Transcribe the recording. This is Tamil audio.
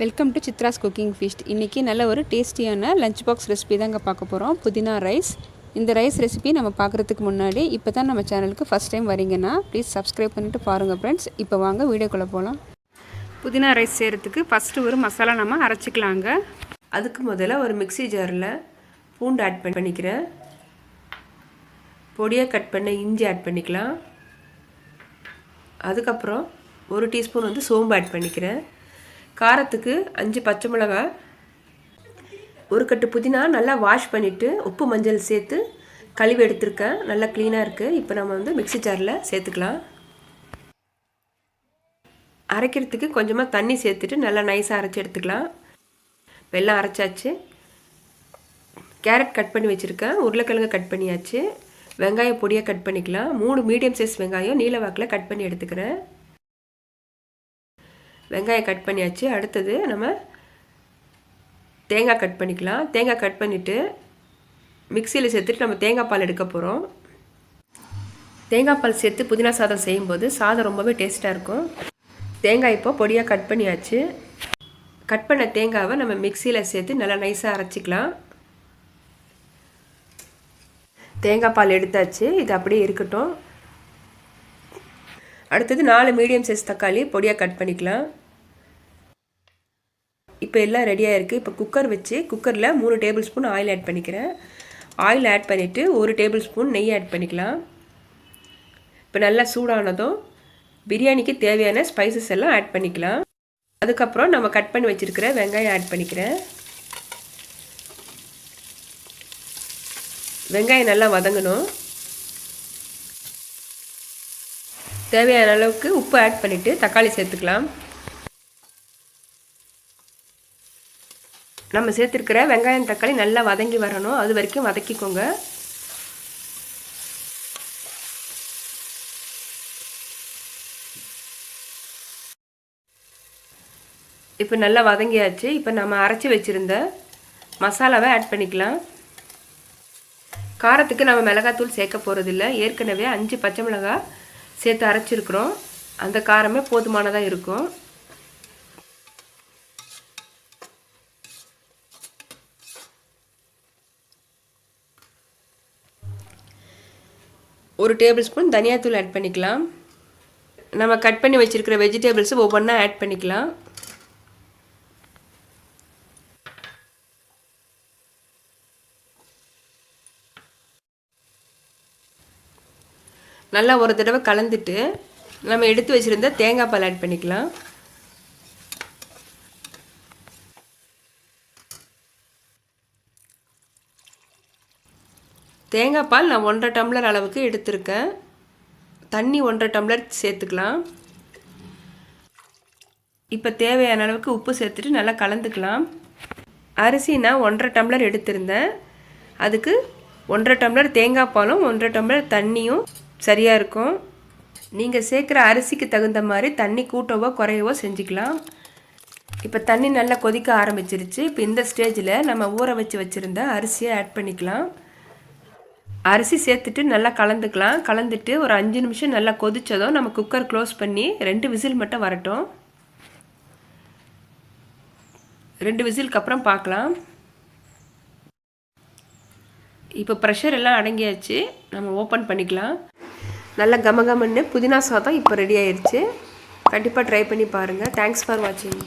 Welcome to Chitra's cooking feast இன்றைக்கி நல்ல ஒரு டேஸ்டியான லஞ்ச் பாக்ஸ் ரெசிபி தாங்க பார்க்க போகிறோம் புதினா ரைஸ் இந்த ரைஸ் ரெசிபி நம்ம பார்க்குறதுக்கு முன்னாடி இப்போ தான் நம்ம சேனலுக்கு ஃபஸ்ட் டைம் வரீங்கன்னா ப்ளீஸ் சப்ஸ்கிரைப் பண்ணிவிட்டு பாருங்கள் ஃப்ரெண்ட்ஸ் இப்போ வாங்க வீடியோக்குள்ளே போகலாம் புதினா ரைஸ் செய்கிறதுக்கு ஃபஸ்ட்டு ஒரு மசாலா நம்ம அரைச்சிக்கலாங்க. அதுக்கு முதல்ல ஒரு மிக்ஸி ஜாரில் பூண்டு ஆட் பண்ணிக்கிறேன். பொடியாக கட் பண்ண இஞ்சி ஆட் பண்ணிக்கலாம். அதுக்கப்புறம் ஒரு டீஸ்பூன் வந்து சோம்பு ஆட் பண்ணிக்கிறேன். காரத்துக்கு அஞ்சு பச்சை மிளகாய் ஒரு கட்டு புதினா நல்லா வாஷ் பண்ணிவிட்டு உப்பு மஞ்சள் சேர்த்து கழுவி எடுத்திருக்கேன். நல்லா க்ளீனாக இருக்குது இப்போ நம்ம வந்து மிக்ஸி ஜாரில் சேர்த்துக்கலாம். அரைக்கிறதுக்கு கொஞ்சமாக தண்ணி சேர்த்துட்டு நல்லா நைஸாக அரைச்சி எடுத்துக்கலாம். வெள்ளம் அரைச்சாச்சு. கேரட் கட் பண்ணி வச்சுருக்கேன். உருளைக்கிழங்கு கட் பண்ணியாச்சு. வெங்காயம் பொடியாக கட் பண்ணிக்கலாம். மூணு மீடியம் சைஸ் வெங்காயம் நீல வாக்கில் கட் பண்ணி எடுத்துக்கிறேன். வெங்காயம் கட் பண்ணியாச்சு. அடுத்தது நம்ம தேங்காய் கட் பண்ணிக்கலாம். தேங்காய் கட் பண்ணிவிட்டு மிக்சியில் சேர்த்துட்டு நம்ம தேங்காய் பால் எடுக்க போகிறோம் தேங்காய் பால் சேர்த்து புதினா சாதம் செய்யும்போது சாதம் ரொம்பவே டேஸ்ட்டாக இருக்கும். தேங்காய் இப்போ பொடியாக கட் பண்ணியாச்சு. கட் பண்ண தேங்காவை நம்ம மிக்சியில் சேர்த்து நல்லா நைஸாக அரைச்சிக்கலாம். தேங்காய் பால் எடுத்தாச்சு. இது அப்படியே இருக்கட்டும். அடுத்தது நாலு மீடியம் சைஸ் தக்காளி பொடியாக கட் பண்ணிக்கலாம். இப்போ எல்லாம் ரெடியாக இருக்குது இப்போ குக்கர் வச்சு குக்கரில் மூணு டேபிள் ஸ்பூன் ஆயில் ஆட் பண்ணிக்கிறேன். ஆயில் ஆட் பண்ணிவிட்டு ஒரு டேபிள் ஸ்பூன் நெய் ஆட் பண்ணிக்கலாம். இப்போ நல்லா சூடானதும் பிரியாணிக்கு தேவையான ஸ்பைசஸ் எல்லாம் ஆட் பண்ணிக்கலாம். அதுக்கப்புறம் நம்ம கட் பண்ணி வச்சுருக்கிற வெங்காயம் ஆட் பண்ணிக்கிறேன். வெங்காயம் நல்லா வதங்கணும். தேவையான அளவுக்கு உப்பு ஆட் பண்ணிவிட்டு தக்காளி சேர்த்துக்கலாம். நம்ம சேர்த்துருக்கிற வெங்காயம் தக்காளி நல்லா வதங்கி வரணும். அது வரைக்கும் வதக்கிக்கோங்க. இப்போ நல்லா வதங்கியாச்சு. இப்போ நம்ம அரைச்சி வச்சுருந்த மசாலாவை ஆட் பண்ணிக்கலாம். காரத்துக்கு நம்ம மிளகாத்தூள் சேர்க்க போகிறதில்ல ஏற்கனவே அஞ்சு பச்சை மிளகாய் சேர்த்து அரைச்சிருக்கிறோம். அந்த காரமே போதுமானதாக இருக்கும். ஒரு டேபிள் ஸ்பூன் தனியாத்தூள் ஆட் பண்ணிக்கலாம். நம்ம கட் பண்ணி வச்சுருக்கிற வெஜிடேபிள்ஸு ஒவ்வொன்றா ஆட் பண்ணிக்கலாம். நல்லா ஒரு தடவை கலந்துட்டு நம்ம எடுத்து வச்சுருந்த தேங்காய் பால் ஆட் பண்ணிக்கலாம். தேங்காய் பால் நான் ஒன்றரை டம்ளர் அளவுக்கு எடுத்திருக்கேன். தண்ணி ஒன்றரை டம்ளர் சேர்த்துக்கலாம். இப்போ தேவையான அளவுக்கு உப்பு சேர்த்துட்டு நல்லா கலந்துக்கலாம். அரிசி நான் ஒன்றரை டம்ளர் எடுத்திருந்தேன். அதுக்கு ஒன்றரை டம்ளர் தேங்காய் பாலும் ஒன்றரை டம்ளர் தண்ணியும் சரியாக இருக்கும். நீங்கள் சேர்க்குற அரிசிக்கு தகுந்த மாதிரி தண்ணி கூட்டவோ குறையவோ செஞ்சுக்கலாம். இப்போ தண்ணி நல்லா கொதிக்க ஆரம்பிச்சிருச்சு. இப்போ இந்த ஸ்டேஜில் நம்ம ஊற வச்சு வச்சுருந்த அரிசியை ஆட் பண்ணிக்கலாம். அரிசி சேர்த்துட்டு நல்லா கலந்துக்கலாம். கலந்துட்டு ஒரு அஞ்சு நிமிஷம் நல்லா கொதித்ததும் நம்ம குக்கர் க்ளோஸ் பண்ணி ரெண்டு விசில் மட்டும் வரட்டும். ரெண்டு விசிலுக்கு அப்புறம் பார்க்கலாம். இப்போ ப்ரெஷர் எல்லாம் அடங்கியாச்சு. நம்ம ஓப்பன் பண்ணிக்கலாம். நல்ல கமகமன்னு புதினா சாதம் இப்போ ரெடி ஆயிடுச்சு கண்டிப்பாக ட்ரை பண்ணி பாருங்கள் தேங்க்ஸ் ஃபார் வாட்சிங்